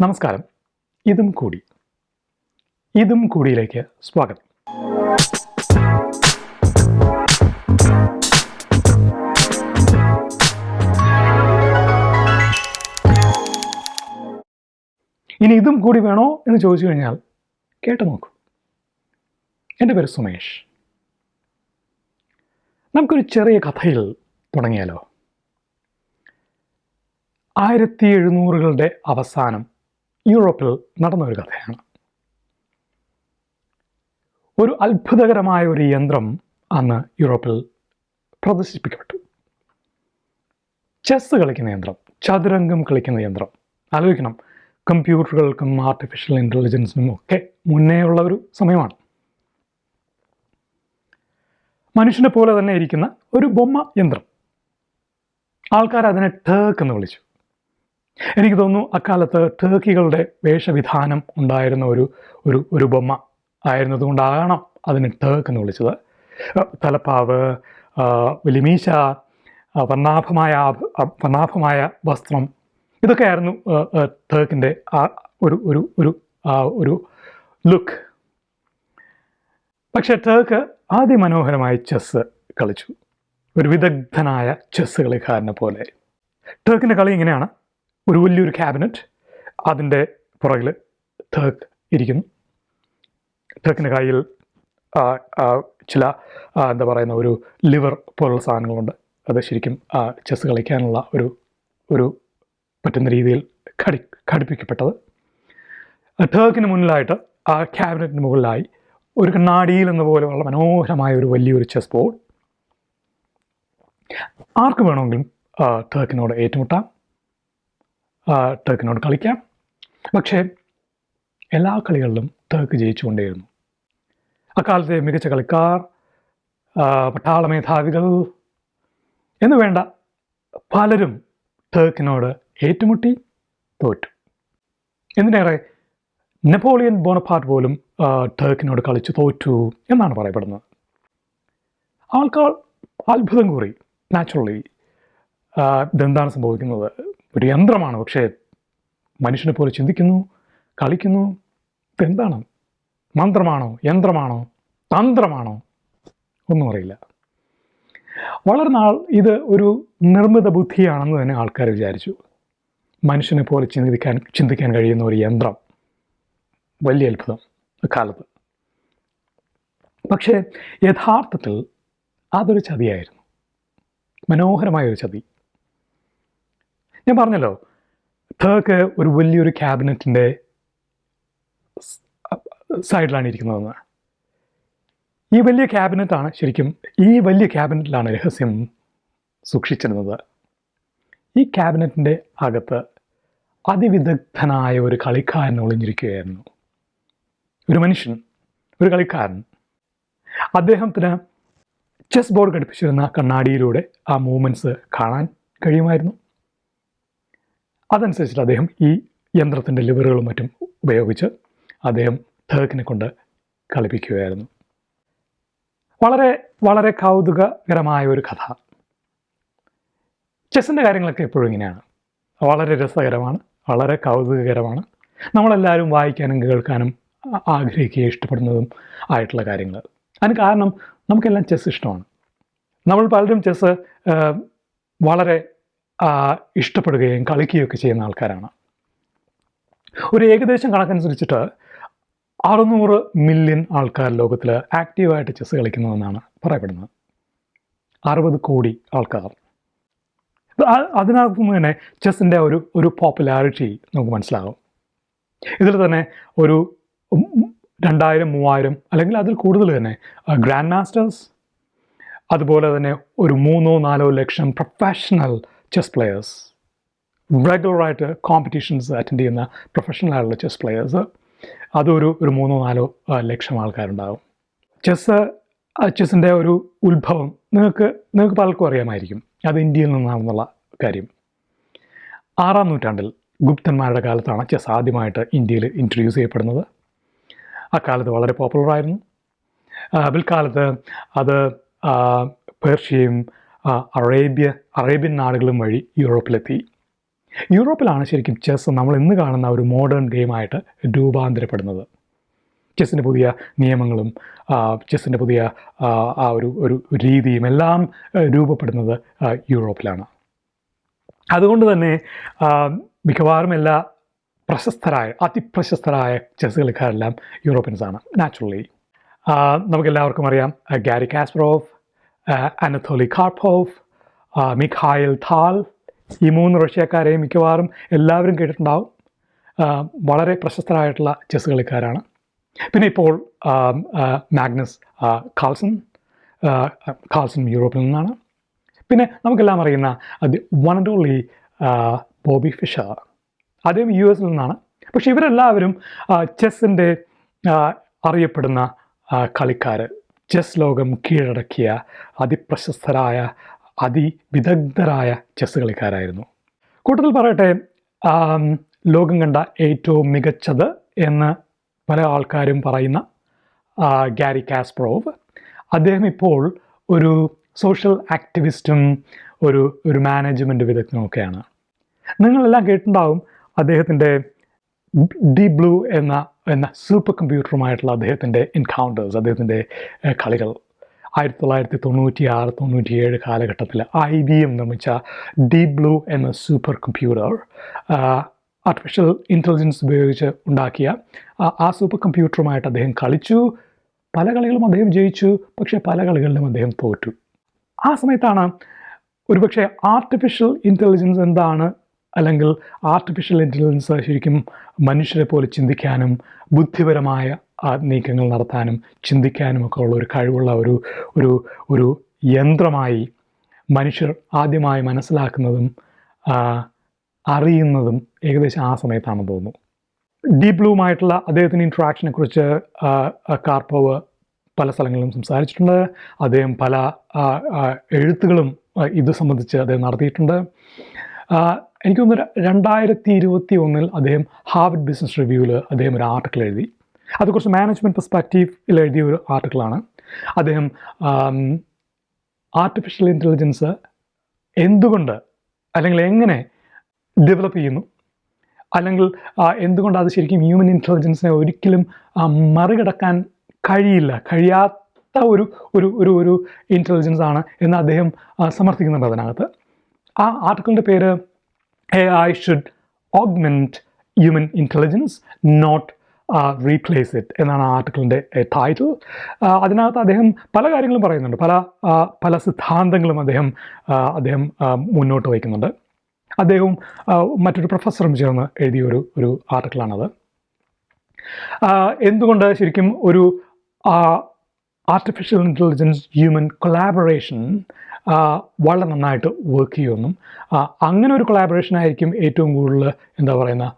നമസ്കാരം. ഇതും കൂടി. ഇതും കൂടിയിലേക്ക് സ്വാഗതം. ഇനി ഇതും കൂടി വേണോ എന്ന് ചോദിച്ചു കഴിഞ്ഞാൽ കേട്ടു നോക്കൂ. എന്റെ പേര് സുമേഷ്. നമുക്കൊരു ചെറിയ കഥയിൽ തുടങ്ങിയാലോ? ആയിരത്തി എഴുന്നൂറുകളുടെ അവസാനം യൂറോപ്പിൽ നടന്ന ഒരു കഥയാണ്. ഒരു അത്ഭുതകരമായ ഒരു യന്ത്രം അന്ന് യൂറോപ്പിൽ പ്രദർശിപ്പിക്കപ്പെട്ടു. ചെസ് കളിക്കുന്ന യന്ത്രം ചതുരംഗം കളിക്കുന്ന യന്ത്രം. ആലോചിക്കണം കമ്പ്യൂട്ടറുകൾക്കും ആർട്ടിഫിഷ്യൽ ഇന്റലിജൻസിനും ഒക്കെ മുന്നേ ഉള്ള ഒരു സമയമാണ്. മനുഷ്യനെ പോലെ തന്നെ ഇരിക്കുന്ന ഒരു ബൊമ്മ യന്ത്രം. ആൾക്കാർ അതിനെ ടേക്ക് എന്ന് വിളിച്ചു. എനിക്ക് തോന്നുന്നു അക്കാലത്ത് ടേക്കികളുടെ വേഷവിധാനം ഉണ്ടായിരുന്ന ഒരു ഒരു ഒരു ബൊമ്മ ആയിരുന്നതുകൊണ്ടാകണം അതിന് ടേക്ക് എന്ന് വിളിച്ചത്. തലപ്പാവ് വലിമീശ വർണാഭമായ വർണാഭമായ വസ്ത്രം ഇതൊക്കെയായിരുന്നു ടേക്കിന്റെ ആ ഒരു ഒരു ഒരു ഒരു ലുക്ക്. പക്ഷെ ടേക്ക് അതിമനോഹരമായി ചെസ്സ് കളിച്ചു. ഒരു വിദഗ്ധനായ ചെസ്സ് കളിക്കാരനെ പോലെ. ടേക്കിന്റെ കളി ഇങ്ങനെയാണ്. ഒരു വലിയൊരു ക്യാബിനറ്റ് അതിന്റെ പുറകിൽ തേക്ക് ഇരിക്കുന്നു. തേക്കിന്റെ കയ്യിൽ ചില എന്താ പറയുന്ന ഒരു ലിവർ പോലുള്ള സാധനങ്ങളുണ്ട്. അത് ശരിക്കും ചെസ് കളിക്കാനുള്ള ഒരു ഒരു പറ്റുന്ന രീതിയിൽ ഘടി ഘടിപ്പിക്കപ്പെട്ടത്. ടേക്കിന് മുന്നിലായിട്ട് ആ ക്യാബിനറ്റിന് മുകളിലായി ഒരു കണ്ണാടിയിൽ എന്ന പോലെയുള്ള മനോഹരമായ ഒരു വലിയൊരു ചെസ് ബോർഡ് ആർക്ക് വേണമെങ്കിലും ടേക്കിനോട് ഏറ്റുമുട്ടാം. ആ, ടർക്കിനോട് കളിക്കാം. പക്ഷേ എല്ലാ കളികളിലും ടർക്ക് ജയിച്ചുകൊണ്ടേയിരുന്നു. അക്കാലത്തെ മികച്ച കളിക്കാർ പട്ടാള മേധാവികൾ എന്ന് വേണ്ട പലരും ടർക്കിനോട് ഏറ്റുമുട്ടി തോറ്റു. എന്തിനേറെ നെപ്പോളിയൻ ബോണപ്പാർട്ട് പോലും ടേക്കിനോട് കളിച്ചു തോറ്റു എന്നാണ് പറയപ്പെടുന്നത്. ആൾക്കാർ അത്ഭുതം കൂറി. നാച്ചുറലി ഇതെന്താണ് സംഭവിക്കുന്നത്? ഒരു യന്ത്രമാണ്. പക്ഷേ മനുഷ്യനെ പോലെ ചിന്തിക്കുന്നു കളിക്കുന്നു. ഇതെന്താണ് മന്ത്രമാണോ? യന്ത്രമാണോ? തന്ത്രമാണോ? ഒന്നും അറിയില്ല. വളരെ നാൾ ഇത് ഒരു നിർമ്മിത ബുദ്ധിയാണെന്ന് തന്നെ ആൾക്കാർ വിചാരിച്ചു. മനുഷ്യനെ പോലെ ചിന്തിക്കാൻ ചിന്തിക്കാൻ കഴിയുന്ന ഒരു യന്ത്രം. വലിയ അത്ഭുതം കാലത്ത്. പക്ഷേ യഥാർത്ഥത്തിൽ അതൊരു ചതിയായിരുന്നു. മനോഹരമായ ഒരു ചതി. ഞാൻ പറഞ്ഞല്ലോ ടേക്ക് ഒരു വലിയൊരു ക്യാബിനറ്റിന്റെ സൈഡിലാണ് ഇരിക്കുന്നതെന്ന്. ഈ വലിയ ക്യാബിനറ്റാണ് ശരിക്കും ഈ വലിയ ക്യാബിനറ്റിലാണ് രഹസ്യം സൂക്ഷിച്ചിരുന്നത്. ഈ ക്യാബിനറ്റിന്റെ അകത്ത് അതിവിദഗ്ധനായ ഒരു കളിക്കാരൻ ഒളിഞ്ഞിരിക്കുകയായിരുന്നു. ഒരു മനുഷ്യൻ ഒരു കളിക്കാരൻ. അദ്ദേഹത്തിന് ചെസ് ബോർഡ് ഘടിപ്പിച്ചിരുന്ന കണ്ണാടിയിലൂടെ ആ മൂവ്മെന്റ്സ് കാണാൻ കഴിയുമായിരുന്നു. അതനുസരിച്ചിട്ട് അദ്ദേഹം ഈ യന്ത്രത്തിന്റെ ലിവറുകളും മറ്റും ഉപയോഗിച്ച് അദ്ദേഹം ധേക്കിനെ കൊണ്ട് കളിപ്പിക്കുകയായിരുന്നു. വളരെ വളരെ കൗതുകകരമായ ഒരു കഥ. ചെസ്സിന്റെ കാര്യങ്ങളൊക്കെ എപ്പോഴും ഇങ്ങനെയാണ്. വളരെ രസകരമാണ് വളരെ കൗതുകകരമാണ്. നമ്മളെല്ലാവരും വായിക്കാനും കേൾക്കാനും ആഗ്രഹിക്കുകയും ഇഷ്ടപ്പെടുന്നതും ആയിട്ടുള്ള കാര്യങ്ങൾ. അതിന് കാരണം നമുക്കെല്ലാം ചെസ്സ് ഇഷ്ടമാണ്. നമ്മൾ പലരും ചെസ്സ് വളരെ ഇഷ്ടപ്പെടുകയും കളിക്കുകയൊക്കെ ചെയ്യുന്ന ആൾക്കാരാണ്. ഒരു ഏകദേശം കണക്കനുസരിച്ചിട്ട് അറുന്നൂറ് മില്യൺ ആൾക്കാർ ലോകത്തിൽ ആക്റ്റീവായിട്ട് ചെസ് കളിക്കുന്നതെന്നാണ് പറയപ്പെടുന്നത്. അറുപത് കോടി ആൾക്കാർ. അതിനകത്ത് നിന്ന് തന്നെ ചെസ്സിന്റെ ഒരു ഒരു പോപ്പുലാരിറ്റി നമുക്ക് മനസ്സിലാകും. ഇതിൽ തന്നെ ഒരു രണ്ടായിരം മൂവായിരം അല്ലെങ്കിൽ അതിൽ കൂടുതൽ തന്നെ ഗ്രാൻഡ് മാസ്റ്റേഴ്സ് അതുപോലെ തന്നെ ഒരു മൂന്നോ നാലോ ലക്ഷം പ്രൊഫഷണൽ ചെസ് പ്ലെയേഴ്സ് റെഗുലറായിട്ട് കോമ്പറ്റീഷൻസ് അറ്റൻഡ് ചെയ്യുന്ന പ്രൊഫഷണൽ ആയിട്ടുള്ള ചെസ് പ്ലെയേഴ്സ് അതൊരു ഒരു മൂന്നോ നാലോ ലക്ഷം ആൾക്കാരുണ്ടാകും ചെസ്സ് ചെസ്സിന്റെ ഒരു ഉത്ഭവം നിങ്ങൾക്ക് നിങ്ങൾക്ക് പലർക്കും അറിയാമായിരിക്കും. അത് ഇന്ത്യയിൽ നിന്നാണെന്നുള്ള കാര്യം. ആറാം നൂറ്റാണ്ടിൽ ഗുപ്തന്മാരുടെ കാലത്താണ് ചെസ് ആദ്യമായിട്ട് ഇന്ത്യയിൽ ഇൻട്രൊഡ്യൂസ് ചെയ്യപ്പെടുന്നത്. അക്കാലത്ത് വളരെ പോപ്പുലറായിരുന്നു പിൽക്കാലത്ത് അത് പേർഷ്യയും അറേബ്യ അറേബ്യൻ നാടുകളും വഴി യൂറോപ്പിലെത്തി. യൂറോപ്പിലാണ് ശരിക്കും ചെസ് നമ്മൾ ഇന്ന് കാണുന്ന ഒരു മോഡേൺ ഗെയിമായിട്ട് രൂപാന്തരപ്പെടുന്നത്. ചെസ്സിന്റെ പുതിയ നിയമങ്ങളും ചെസ്സിന്റെ പുതിയ ആ, ഒരു ഒരു രീതിയും എല്ലാം രൂപപ്പെടുന്നത് യൂറോപ്പിലാണ്. അതുകൊണ്ട് തന്നെ മിക്കവാറും എല്ലാ പ്രശസ്തരായ അതിപ്രശസ്തരായ ചെസ് കളിക്കാരെല്ലാം യൂറോപ്യൻസാണ് നാച്ചുറലി നമുക്കെല്ലാവർക്കും അറിയാം ഗാരി കാസ്പ്രോവ് ആ, അനത്തോലി കാർപ്പോവ് മിഖായിൽ താൽ ഈ മൂന്ന് റഷ്യക്കാരെ മിക്കവാറും എല്ലാവരും കേട്ടിട്ടുണ്ടാവും. ആ, വളരെ പ്രശസ്തരായിട്ടുള്ള ചെസ് കളിക്കാരാണ് പിന്നെ ഇപ്പോൾ മാഗ്നസ് കാൾസൺ കാൾസൺ യൂറോപ്പിൽ നിന്നാണ്. പിന്നെ നമുക്കെല്ലാം അറിയുന്ന അത് one and only Bobby Fischer അദ്ദേഹം യു എസിൽ നിന്നാണ്. പക്ഷേ ഇവരെല്ലാവരും ചെസ്സിന്റെ അറിയപ്പെടുന്ന കളിക്കാർ ചെസ് ലോകം കീഴടക്കിയ അതിപ്രശസ്തരായ അതിവിദഗ്ധരായ ചെസ് കളിക്കാരായിരുന്നു കൂട്ടത്തിൽ പറയട്ടെ ലോകം കണ്ട ഏറ്റവും മികച്ചത് എന്ന് പല ആൾക്കാരും പറയുന്ന ഗാരി കാസ്പ്രോവ് അദ്ദേഹം ഇപ്പോൾ ഒരു സോഷ്യൽ ആക്ടിവിസ്റ്റും ഒരു ഒരു മാനേജ്മെന്റ് വിദഗ്ധനും ഒക്കെയാണ് നിങ്ങളെല്ലാം കേട്ടിട്ടുണ്ടാവും അദ്ദേഹത്തിന്റെ ഡി ബ്ലൂ എന്ന എന്ന സൂപ്പർ കമ്പ്യൂട്ടറുമായിട്ടുള്ള അദ്ദേഹത്തിന്റെ എൻകൗണ്ടേഴ്സ് അദ്ദേഹത്തിന്റെ കളികൾ. ആയിരത്തി തൊള്ളായിരത്തി തൊണ്ണൂറ്റി ആറ് തൊണ്ണൂറ്റിയേഴ് കാലഘട്ടത്തിൽ ഐ ബി എം നിർമ്മിച്ച ഡി ബ്ലൂ എന്ന സൂപ്പർ കമ്പ്യൂട്ടർ ആർട്ടിഫിഷ്യൽ ഇന്റലിജൻസ് ഉപയോഗിച്ച് ഉണ്ടാക്കിയ ആ- സൂപ്പർ കമ്പ്യൂട്ടറുമായിട്ട് അദ്ദേഹം കളിച്ചു. പല കളികളും അദ്ദേഹം ജയിച്ചു പക്ഷേ പല കളികളിലും അദ്ദേഹം തോറ്റു. ആ സമയത്താണ് ഒരുപക്ഷെ ആർട്ടിഫിഷ്യൽ ഇന്റലിജൻസ് എന്താണ് അല്ലെങ്കിൽ ആർട്ടിഫിഷ്യൽ ഇന്റലിജൻസ് ശരിക്കും മനുഷ്യരെ പോലെ ചിന്തിക്കാനും ബുദ്ധിപരമായ നീക്കങ്ങൾ നടത്താനും ചിന്തിക്കാനും ഒക്കെ ഉള്ള ഒരു കഴിവുള്ള ഒരു ഒരു ഒരു യന്ത്രമായി മനുഷ്യർ ആദ്യമായി മനസ്സിലാക്കുന്നതും അറിയുന്നതും ഏകദേശം ആ സമയത്താണെന്ന് തോന്നുന്നു. ഡീപ് ബ്ലൂമായിട്ടുള്ള അദ്ദേഹത്തിന്റെ ഇൻട്രാക്ഷനെ കുറിച്ച് കാർപ്പോവ് പല സ്ഥലങ്ങളിലും സംസാരിച്ചിട്ടുണ്ട്. അദ്ദേഹം പല എഴുത്തുകളും ഇത് സംബന്ധിച്ച് അദ്ദേഹം നടത്തിയിട്ടുണ്ട്. എനിക്ക് തോന്നുന്നു രണ്ടായിരത്തി ഇരുപത്തി ഒന്നിൽ അദ്ദേഹം ഹാർവർഡ് ബിസിനസ് റിവ്യൂവിൽ അദ്ദേഹം ഒരു ആർട്ടിക്കിൾ എഴുതി. അത് കുറച്ച് മാനേജ്മെന്റ് പെർസ്പെക്റ്റീവിൽ എഴുതിയ ഒരു ആർട്ടിക്കിളാണ് അദ്ദേഹം ആർട്ടിഫിഷ്യൽ ഇന്റലിജൻസ് എന്തുകൊണ്ട് അല്ലെങ്കിൽ എങ്ങനെ ഡെവലപ്പ് ചെയ്യുന്നു? അല്ലെങ്കിൽ എന്തുകൊണ്ട് അത് ശരിക്കും ഹ്യൂമൻ ഇന്റലിജൻസിനെ ഒരിക്കലും മറികടക്കാൻ കഴിയില്ല കഴിയാത്ത ഒരു ഒരു ഒരു ഒരു ഇന്റലിജൻസ് ആണ് എന്ന് അദ്ദേഹം സമർത്ഥിക്കുന്നുണ്ട് അതിനകത്ത്. ആ ആർട്ടിക്കിളിന്റെ പേര് a should augment human intelligence, not replace it എന്നാണ് ആ ആർട്ടിക്കിളിന്റെ ടൈറ്റിൽ അതിനകത്ത് അദ്ദേഹം പല കാര്യങ്ങളും പറയുന്നുണ്ട്. പല പല സിദ്ധാന്തങ്ങളും അദ്ദേഹം അദ്ദേഹം മുന്നോട്ട് വയ്ക്കുന്നുണ്ട്. അദ്ദേഹവും മറ്റൊരു പ്രൊഫസറും ചേർന്ന് എഴുതിയ ഒരു ഒരു ആർട്ടിക്കിളാണത് എന്തുകൊണ്ട് ശരിക്കും ഒരു ആർട്ടിഫിഷ്യൽ ഇന്റലിജൻസ് ഹ്യൂമൻ കൊളാബറേഷൻ വളരെ നന്നായിട്ട് വർക്ക് ചെയ്യുമെന്നും അങ്ങനെ ഒരു കൊളാബറേഷൻ ആയിരിക്കും ഏറ്റവും കൂടുതൽ എന്താ പറയുന്ന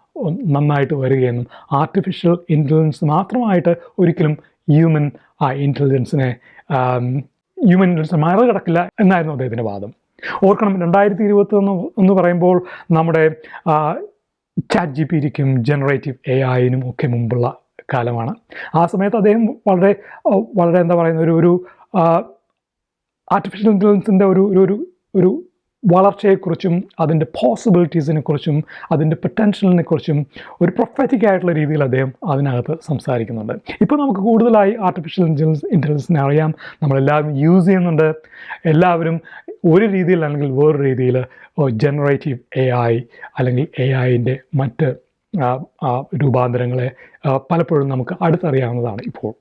നന്നായിട്ട് വരികയെന്നും ആർട്ടിഫിഷ്യൽ ഇന്റലിജൻസ് മാത്രമായിട്ട് ഒരിക്കലും ഹ്യൂമൻ ആ ഇന്റലിജൻസിനെ ഹ്യൂമൻ ഇന്റലിജൻസ് മറികടക്കില്ല എന്നായിരുന്നു അദ്ദേഹത്തിന്റെ വാദം. ഓർക്കണം രണ്ടായിരത്തി ഇരുപത്തി ഒന്ന് എന്ന് പറയുമ്പോൾ നമ്മുടെ ചാറ്റ് ജി പി ടിക്കും ജനറേറ്റീവ് എ ഐനും ഒക്കെ മുമ്പുള്ള കാലമാണ്. ആ സമയത്ത് അദ്ദേഹം വളരെ വളരെ എന്താ പറയുന്ന ഒരു ഒരു ആർട്ടിഫിഷ്യൽ ഇന്റലിജൻസിന്റെ ഒരു ഒരു ഒരു വളർച്ചയെക്കുറിച്ചും അതിന്റെ പോസിബിലിറ്റീസിനെ കുറിച്ചും അതിന്റെ പൊട്ടൻഷ്യലിനെ കുറിച്ചും ഒരു പ്രൊഫറ്റിക് ആയിട്ടുള്ള രീതിയിൽ അദ്ദേഹം അതിനകത്ത് സംസാരിക്കുന്നുണ്ട്. ഇപ്പോൾ നമുക്ക് കൂടുതലായി ആർട്ടിഫിഷ്യൽ ഇന്റലിജൻസ് ഇന്റലിജൻസിനെ അറിയാം. നമ്മളെല്ലാവരും യൂസ് ചെയ്യുന്നുണ്ട്. എല്ലാവരും ഒരു രീതിയിൽ അല്ലെങ്കിൽ വേറൊരു രീതിയിൽ ജനറേറ്റീവ് എ ഐ അല്ലെങ്കിൽ എ ഐന്റെ മറ്റ് രൂപാന്തരങ്ങളെ പലപ്പോഴും നമുക്ക് അടുത്തറിയാവുന്നതാണ് ഇപ്പോൾ.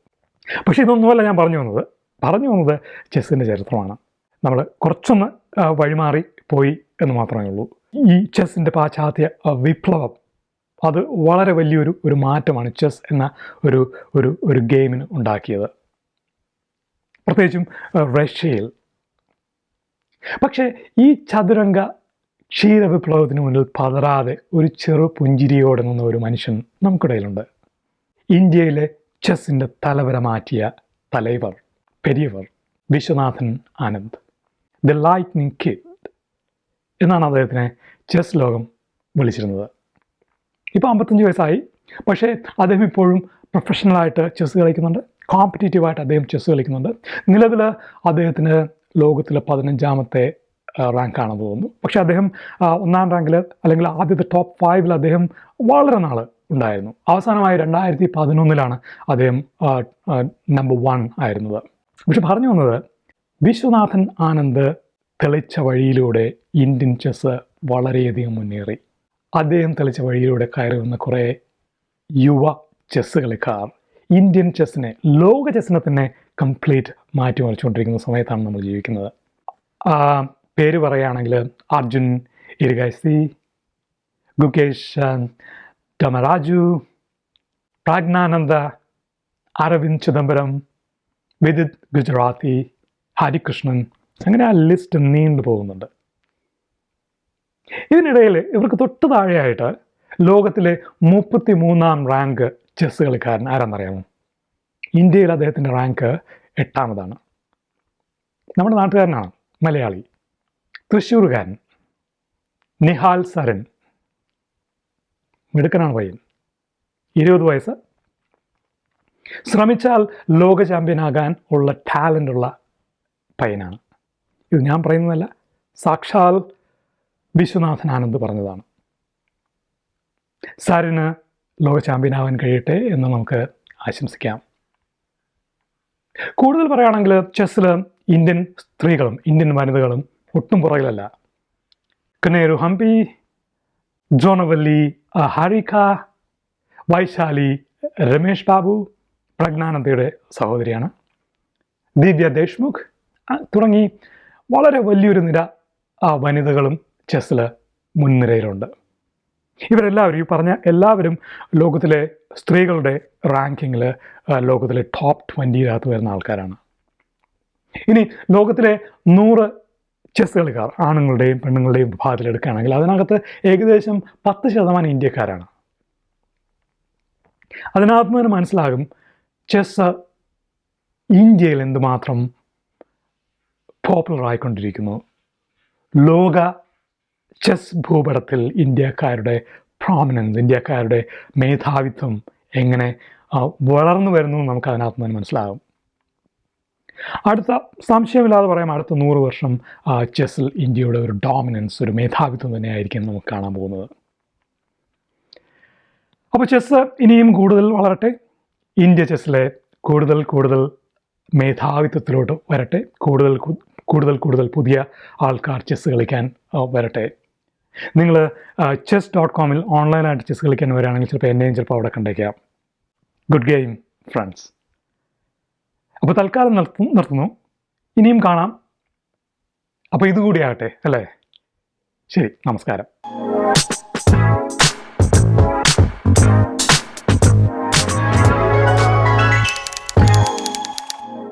പക്ഷേ ഇതൊന്നുമല്ല ഞാൻ പറഞ്ഞു വന്നത്. പറഞ്ഞു വന്നത് ചെസ്സിന്റെ ചരിത്രമാണ്. നമ്മൾ കുറച്ചൊന്ന് വഴിമാറി പോയി എന്ന് മാത്രമേ ഉള്ളൂ. ഈ ചെസ്സിന്റെ പാശ്ചാത്യ വിപ്ലവം അത് വളരെ വലിയൊരു ഒരു മാറ്റമാണ് ചെസ് എന്ന ഒരു ഒരു ഒരു ഗെയിമിന് ഉണ്ടാക്കിയത്. പ്രത്യേകിച്ചും റഷ്യയിൽ. പക്ഷേ ഈ ചതുരംഗ ക്ഷീര വിപ്ലവത്തിന് മുന്നിൽ പതറാതെ ഒരു ചെറു പുഞ്ചിരിയോടെ നിന്ന ഒരു മനുഷ്യൻ നമുക്കിടയിലുണ്ട്. ഇന്ത്യയിലെ ചെസ്സിന്റെ തലവര മാറ്റിയ തലൈവർ. പെരിയവർ Viswanathan Anand. The lightning kid എന്നാണ് അദ്ദേഹത്തിനെ ചെസ് ലോകം വിളിച്ചിരുന്നത്. ഇപ്പോൾ അമ്പത്തഞ്ച് വയസ്സായി. പക്ഷേ അദ്ദേഹം ഇപ്പോഴും പ്രൊഫഷണലായിട്ട് ചെസ് കളിക്കുന്നുണ്ട്. കോമ്പറ്റീറ്റീവായിട്ട് അദ്ദേഹം ചെസ് കളിക്കുന്നുണ്ട്. നിലവിൽ അദ്ദേഹത്തിന് ലോകത്തിലെ പതിനഞ്ചാമത്തെ റാങ്കാണെന്ന് തോന്നുന്നു. പക്ഷേ അദ്ദേഹം ഒന്നാം റാങ്കിൽ അല്ലെങ്കിൽ ആദ്യത്തെ ടോപ്പ് ഫൈവിൽ അദ്ദേഹം വളരെ നാൾ ഉണ്ടായിരുന്നു. അവസാനമായി രണ്ടായിരത്തി പതിനൊന്നിലാണ് അദ്ദേഹം നമ്പർ വൺ ആയിരുന്നത്. പക്ഷെ പറഞ്ഞു വന്നത് വിശ്വനാഥൻ ആനന്ദ് തെളിച്ച വഴിയിലൂടെ ഇന്ത്യൻ ചെസ് വളരെയധികം മുന്നേറി. അദ്ദേഹം തെളിച്ച വഴിയിലൂടെ കയറി വന്ന കുറേ യുവ ചെസ് കളിക്കാർ ഇന്ത്യൻ ചെസ്സിനെ ലോക ചെസ്സിനെ തന്നെ കംപ്ലീറ്റ് മാറ്റിമറിച്ചുകൊണ്ടിരിക്കുന്ന സമയത്താണ് നമ്മൾ ജീവിക്കുന്നത്. പേര് പറയുകയാണെങ്കിൽ അർജുൻ ഇരിഗൈസി ഗുകേഷ് ടമരാജു പ്രാജ്ഞാനന്ദ അരവിന്ദ് ചിദംബരം വിദിത് ഗുജറാത്തി ഹരികൃഷ്ണൻ അങ്ങനെ ആ ലിസ്റ്റ് നീണ്ടു പോകുന്നുണ്ട്. ഇതിനിടയിൽ ഇവർക്ക് തൊട്ട് താഴെയായിട്ട് ലോകത്തിലെ മുപ്പത്തി മൂന്നാം റാങ്ക് ചെസ് കളിക്കാരൻ ആരാന്നറിയാമോ? ഇന്ത്യയിൽ അദ്ദേഹത്തിന്റെ റാങ്ക് എട്ടാമതാണ്. നമ്മുടെ നാട്ടുകാരനാണ് മലയാളി. തൃശ്ശൂർകാരൻ നിഹാൽ സരൻ മിടുക്കനാണ് പയ്യൻ. ഇരുപത് വയസ്സ് ശ്രമിച്ചാൽ ലോക ചാമ്പ്യനാകാൻ ഉള്ള ടാലന്റ് ഉള്ള പയ്യനാണ്. ഇത് ഞാൻ പറയുന്നതല്ല സാക്ഷാൽ വിശ്വനാഥൻ ആനന്ദ് പറഞ്ഞതാണ്. സാറിന് ലോക ചാമ്പ്യനാവാൻ കഴിയട്ടെ എന്ന് നമുക്ക് ആശംസിക്കാം. കൂടുതൽ പറയുകയാണെങ്കിൽ ചെസ്സിൽ ഇന്ത്യൻ സ്ത്രീകളും ഇന്ത്യൻ വനിതകളും ഒട്ടും പുറകിലല്ല. കനേരു ഹംപി ജോണവല്ലി ഹാരിക വൈശാലി രമേഷ് ബാബു പ്രജ്ഞാനന്ദയുടെ സഹോദരിയാണ്. ദിവ്യ ദേശ്മുഖ് തുടങ്ങി വളരെ വലിയൊരു നിര വനിതകളും ചെസ്സിൽ മുൻനിരയിലുണ്ട്. ഇവരെല്ലാവരും ഈ പറഞ്ഞ എല്ലാവരും ലോകത്തിലെ സ്ത്രീകളുടെ റാങ്കിങ്ങിൽ ലോകത്തിലെ ടോപ്പ് ട്വന്റിയിനകത്ത് വരുന്ന ആൾക്കാരാണ്. ഇനി ലോകത്തിലെ നൂറ് ചെസ് കളിക്കാർ ആണുങ്ങളുടെയും പെണ്ണുങ്ങളുടെയും വിഭാഗത്തിൽ എടുക്കുകയാണെങ്കിൽ അതിനകത്ത് ഏകദേശം പത്ത് ശതമാനം ഇന്ത്യക്കാരാണ്. അതിനകത്ത് നിന്ന് മനസ്സിലാകും ചെസ് ഇന്ത്യയിൽ എന്തുമാത്രം പോപ്പുലർ ആയിക്കൊണ്ടിരിക്കുന്നു ലോക ചെസ് ഭൂപടത്തിൽ ഇന്ത്യക്കാരുടെ പ്രോമിനൻസ് ഇന്ത്യക്കാരുടെ മേധാവിത്വം എങ്ങനെ വളർന്നു വരുന്നു നമുക്ക് അതിനകത്ത് നിന്ന് മനസ്സിലാകും. അടുത്ത സംശയമില്ലാതെ പറയാം അടുത്ത നൂറ് വർഷം ചെസ്സിൽ ഇന്ത്യയുടെ ഒരു ഡോമിനൻസ് ഒരു മേധാവിത്വം തന്നെയായിരിക്കും നമുക്ക് കാണാൻ പോകുന്നത്. അപ്പോൾ ചെസ്സ് ഇനിയും കൂടുതൽ വളരട്ടെ? ഇന്ത്യ ചെസ്സിലെ കൂടുതൽ കൂടുതൽ മേധാവിത്വത്തിലോട്ട് വരട്ടെ. കൂടുതൽ കൂടുതൽ കൂടുതൽ പുതിയ ആൾക്കാർ ചെസ് കളിക്കാൻ വരട്ടെ. നിങ്ങൾ ചെസ് ഡോട്ട് കോമിൽ ഓൺലൈനായിട്ട് ചെസ് കളിക്കാൻ വരികയാണെങ്കിൽ ചിലപ്പോൾ എന്നെയും ചിലപ്പോൾ അവിടെ കണ്ടേക്കാം. ഗുഡ് ഗെയിം ഫ്രണ്ട്സ് അപ്പോൾ തൽക്കാലം നിർത്തും നിർത്തുന്നു. ഇനിയും കാണാം. അപ്പോൾ ഇതുകൂടിയാകട്ടെ അല്ലേ? ശരി നമസ്കാരം.